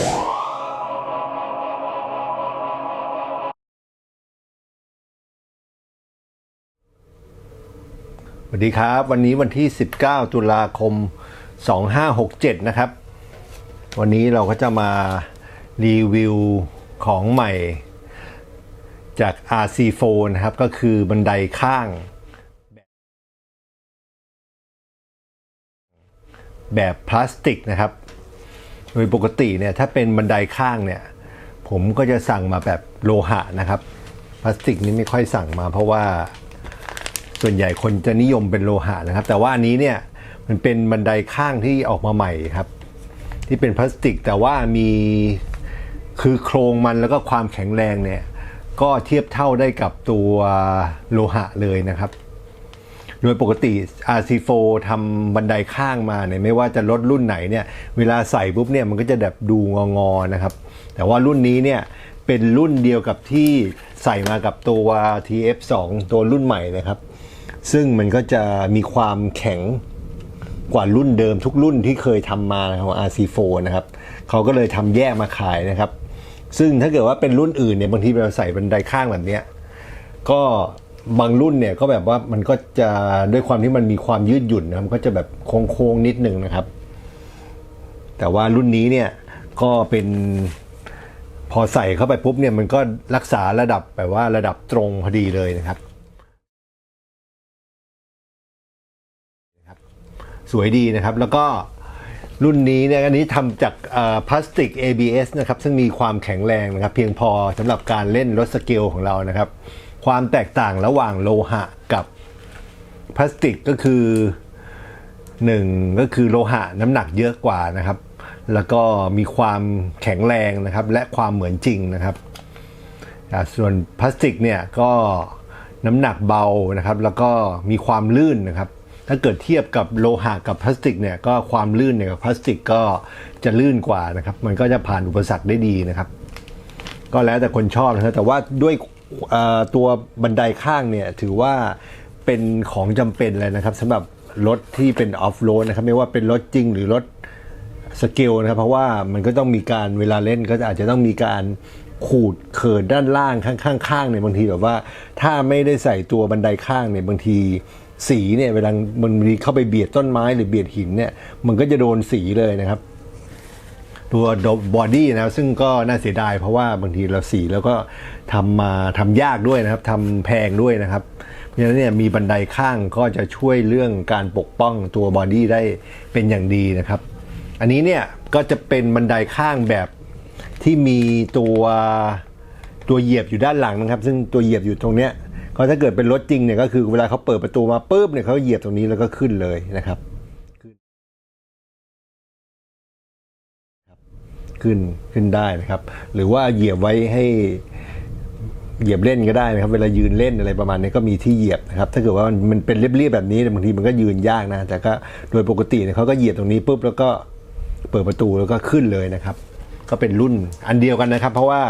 สวัสดีครับ วันนี้วันที่ 19 ตุลาคม 2567 นะครับ วันนี้เราก็จะมารีวิวของใหม่จาก RC4 นะครับ ก็คือบันไดข้าง แบบพลาสติกนะครับ โดยปกติเนี่ยถ้าเป็นบันไดข้างเนี่ยผมก็จะสั่งมาแบบโลหะนะครับพลาสติกนี่ไม่ค่อยสั่งมา เพราะว่าส่วนใหญ่คนจะนิยมเป็นโลหะนะครับ แต่ว่าอันนี้เนี่ยมันเป็นบันไดข้างที่ออกมาใหม่ครับ ที่เป็นพลาสติกแต่ว่ามีคือโครงมันแล้วก็ความแข็งแรงเนี่ยก็เทียบเท่าได้กับตัวโลหะเลยนะครับ โดยปกติ RC4 ทำบันไดข้างมาเนี่ยไม่ว่าจะรถรุ่นไหนเนี่ยเวลาใส่ปุ๊บเนี่ยมันก็จะแบบดูงอๆนะครับ แต่ว่ารุ่นนี้เนี่ยเป็นรุ่นเดียวกับที่ใส่มากับตัว TF2 ตัวรุ่นใหม่นะครับ ซึ่งมันก็จะมีความแข็งกว่ารุ่นเดิมทุกรุ่นที่เคยทำมาของ RC4 นะครับเขาก็เลยทำแยกมาขายนะครับ ซึ่งถ้าเกิดว่าเป็นรุ่นอื่นเนี่ยบางทีเราใส่บันไดข้างแบบเนี้ยก็ บางรุ่นเนี่ยก็แบบว่ามันก็จะด้วยความที่มันมีความยืดหยุ่นนะมันก็จะแบบโค้งๆนิดนึงนะครับ แต่ว่ารุ่นนี้เนี่ยก็เป็นพอใส่เข้าไปปุ๊บเนี่ยมันก็รักษาระดับแบบว่าระดับตรงพอดีเลยนะครับ สวยดีนะครับแล้วก็รุ่นนี้เนี่ยอันนี้ทำจากพลาสติก ABS นะครับ ซึ่งมีความแข็งแรงนะครับ เพียงพอสำหรับการเล่นรถสเกลของเรานะครับ ความแตกต่างระหว่างโลหะกับพลาสติกก็คือหนึ่งก็คือโลหะน้ำหนักเยอะกว่านะครับ แล้วก็มีความแข็งแรงนะครับ และความเหมือนจริงนะครับ ส่วนพลาสติกเนี่ยก็น้ำหนักเบานะครับ แล้วก็มีความลื่นนะครับ ถ้าเกิดเทียบกับโลหะกับพลาสติกเนี่ยก็ความลื่นเนี่ยกับพลาสติกก็จะลื่นกว่านะครับ มันก็จะผ่านอุปสรรคได้ดีนะครับ ก็แล้วแต่คนชอบนะครับแต่ว่าด้วย ตัวบันไดข้างเนี่ยถือว่าเป็นของจำเป็นเลยนะครับสำหรับรถที่เป็นออฟโรดนะครับไม่ว่าเป็นรถจริงหรือรถสเกลนะครับเพราะว่ามันก็ต้องมีการเวลาเล่นก็อาจจะต้องมีการขูดเขินด้านล่างข้างๆเนี่ยบางทีแบบว่า ถ้าไม่ได้ใส่ตัวบันไดข้างเนี่ยบางทีสีเนี่ยเวลามันมีเข้าไปเบียดต้นไม้หรือเบียดหินเนี่ยมันก็จะโดนสีเลยนะครับ ตัวบอดี้นะครับซึ่งก็น่าเสียดายเพราะว่าบางทีเราสีแล้วก็ทำมาทำยากด้วยนะครับทำแพงด้วยนะครับ เพราะฉะนั้นเนี่ยมีบันไดข้างก็จะช่วยเรื่องการปกป้องตัวบอดี้ได้เป็นอย่างดีนะครับ อันนี้เนี่ยก็จะเป็นบันไดข้างแบบที่มีตัวตัวเหยียบอยู่ด้านหลังนะครับ ซึ่งตัวเหยียบอยู่ตรงเนี้ยก็ถ้าเกิดเป็นรถจริงเนี่ยก็คือเวลาเขาเปิดประตูมาปุ๊บเนี่ยเขาเหยียบตรงนี้แล้วก็ขึ้นเลยนะครับ ขึ้นขึ้นได้นะครับ หรือว่าเหยียบไว้ให้เหยียบเล่นก็ได้นะครับ เวลายืนเล่นอะไรประมาณนี้ก็มีที่เหยียบนะครับ ถ้าเกิดว่ามันเป็นเรียบๆแบบนี้บางทีมันก็ยืนยากนะ แต่ก็โดยปกติเนี่ยเขาก็เหยียบตรงนี้ปุ๊บแล้วก็เปิดประตูแล้วก็ขึ้นเลยนะครับ ก็เป็นรุ่นอันเดียวกันนะครับ เพราะว่า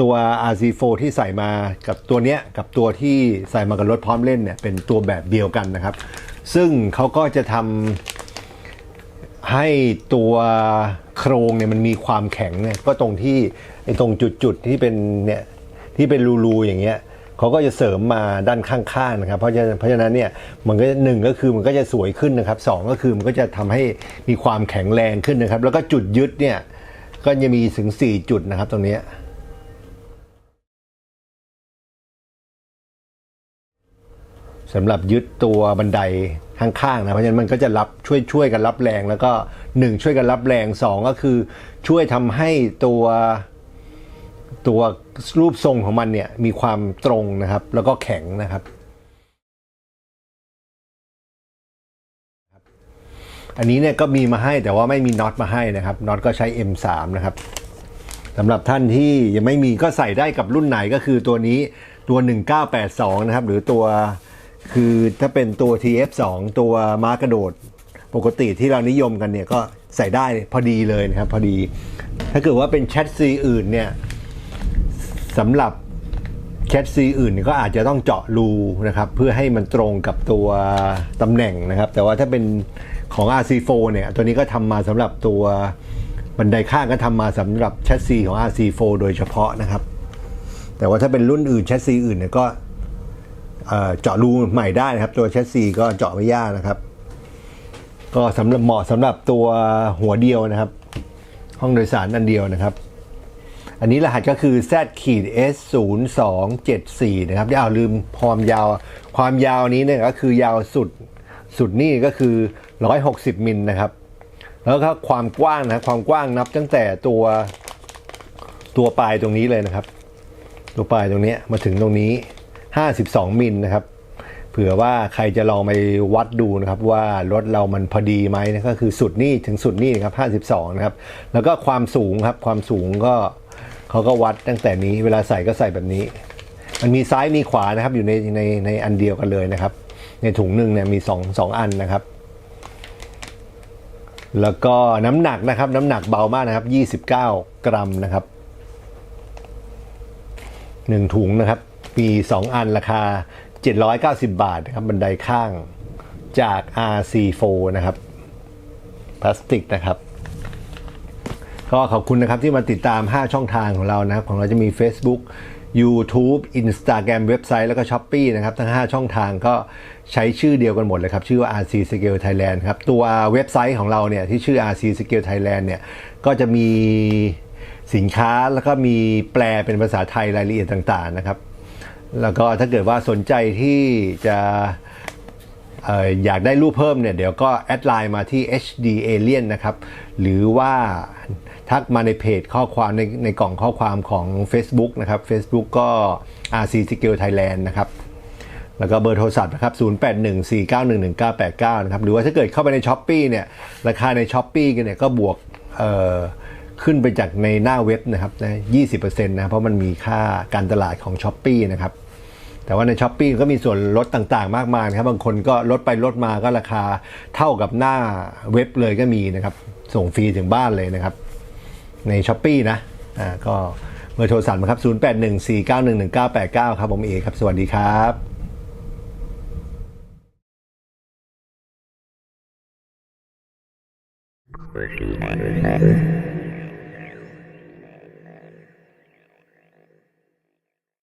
ตัว RC4 ที่ใส่มากับตัวเนี้ยกับตัวที่ใส่มากับรถพร้อมเล่นเนี่ยเป็นตัวแบบเดียวกันนะครับ ซึ่งเขาก็จะทำให้ตัว โครงเนี่ยมันมีความแข็งเนี่ยก็ตรงที่ไอ้ตรงจุดๆที่เป็นเนี่ยที่เป็นรูๆอย่างเงี้ยเขาก็จะเสริมมาด้านข้างๆนะครับ เพราะฉะนั้นเพราะฉะนั้นเนี่ยมันก็หนึ่งก็คือมันก็จะสวยขึ้นนะครับสองก็คือมันก็จะทำให้มีความแข็งแรงขึ้นนะครับ แล้วก็จุดยึดเนี่ยก็จะมีถึง 4 จุดนะครับตรงเนี้ สำหรับยึดตัวบันไดข้างๆนะเพราะฉะนั้นมันก็จะรับช่วยช่วยกันรับแรง แล้วก็หนึ่งช่วยกันรับแรงสองก็คือช่วยทำให้ตัวตัวรูปทรงของมันเนี่ยมีความตรงนะครับ แล้วก็แข็งนะครับ อันนี้เนี่ยก็มีมาให้แต่ว่าไม่มีน็อตมาให้นะครับน็อตก็ใช้ M3 นะครับสำหรับท่านที่ยังไม่มีก็ใส่ได้กับรุ่นไหนก็คือตัวนี้ตัว 1982 นะครับ หรือตัว คือถ้าเป็นตัว TF2 ตัวม้ากระโดดปกติที่เรานิยมกันเนี่ยก็ใส่ได้พอดีเลยนะครับ พอดี ถ้าเกิดว่าเป็นแชทซีอื่นเนี่ยสำหรับแชทซีอื่นก็อาจจะต้องเจาะรูนะครับ เพื่อให้มันตรงกับตัวตำแหน่งนะครับ แต่ว่าถ้าเป็นของ RC4 เนี่ย ตัวนี้ก็ทำมาสำหรับตัวบันไดข้างก็ทำมาสำหรับแชสซีของ RC4 โดยเฉพาะนะครับ แต่ว่าถ้าเป็นรุ่นอื่นแชสซีอื่นเนี่ยก็ เจาะรูใหม่ได้นะครับ ตัวแชสซีก็เจาะไม่ยากนะครับ ก็สำหรับเหมาะสำหรับตัวหัวเดียวนะครับ ห้องโดยสารอันเดียวนะครับ อันนี้รหัสก็คือ Z ขีด S 0 2 7 4นะครับที่าลืมความยาว ความยาวนี้เนี่ยก็คือยาวสุดสุดนี่ก็คือ 160 มิลนะครับ แล้วก็ความกว้างนะความกว้างนับตั้งแต่ตัวตัวปลายตรงนี้เลยนะครับ ตัวปลายตรงนี้มาถึงตรงนี้ 52 มิลนะครับ เผื่อว่าใครจะลองไปวัดดูนะครับว่ารถเรามันพอดีไหมนะก็คือสุดนี่ถึงสุดนี่ครับ 52 นะครับ แล้วก็ความสูงครับความสูงก็เขาก็วัดตั้งแต่นี้เวลาใส่ก็ใส่แบบนี้ มันมีซ้ายมีขวานะครับอยู่ในในในอันเดียวกันเลยนะครับ ในถุงหนึ่งเนี่ยมีสองสองอันนะครับแล้วก็น้ำหนักนะครับ น้ำหนักเบามากนะครับ 29 กรัมนะครับหนึ่งถุงนะครับ มี 2 อันราคา 790 บาทนะครับบันไดข้างจาก RC4 นะครับพลาสติกนะครับ ก็ขอบคุณนะครับที่มาติดตาม 5 ช่องทางของเรานะครับ ของเราจะมี Facebook YouTube Instagram เว็บไซต์แล้วก็ s h อ p e e นะครับ ทั้ง 5 ช่องทางก็ใช้ชื่อเดียวกันหมดเลยครับ ชื่อว่า RC Scale Thailand ครับ ตัวเว็บไซต์ของเราเนี่ย ที่ชื่อ RC Scale Thailand เนี่ย ก็จะมีสินค้าแล้วก็มีแปลเป็นภาษาไทยรายละเอียดต่าง ๆ นะครับ แล้วก็ถ้าเกิดว่าสนใจที่จะเอ่ออยากได้รูปเพิ่มเนี่ยเดี๋ยวก็แอดไลน์มาที่ HD Alien นะครับ หรือว่าทักมาในเพจข้อความในในกล่องข้อความของ Facebook นะครับ Facebook ก็ RC Skill Thailand นะครับ แล้วก็เบอร์โทรศัพท์นะครับ 0814911989 นะครับ หรือว่าถ้าเกิดเข้าไปใน s h อ p e e เนี่ย ราคาใน s h อ p e e กันเนี่ยก็บวกเอ่อ ขึ้นไปจากในหน้าเว็บนะครับนะ20%นะเพราะมันมีค่าการตลาดของ s h อ p e e นะครับ แต่ว่าใน s h อ p e e ก็มีส่วนลดต่างๆ มากมายนะครับ บางคนก็ลดไปลดมาก็ราคาเท่ากับหน้าเว็บเลยก็มีนะครับ ส่งฟรีถึงบ้านเลยนะครับ ใน s h อ p e e นะอ่าก็เบอร์โทรศัพท์นะครับ 0814911989 ครับผมเอครับ สวัสดีครับ Thank you.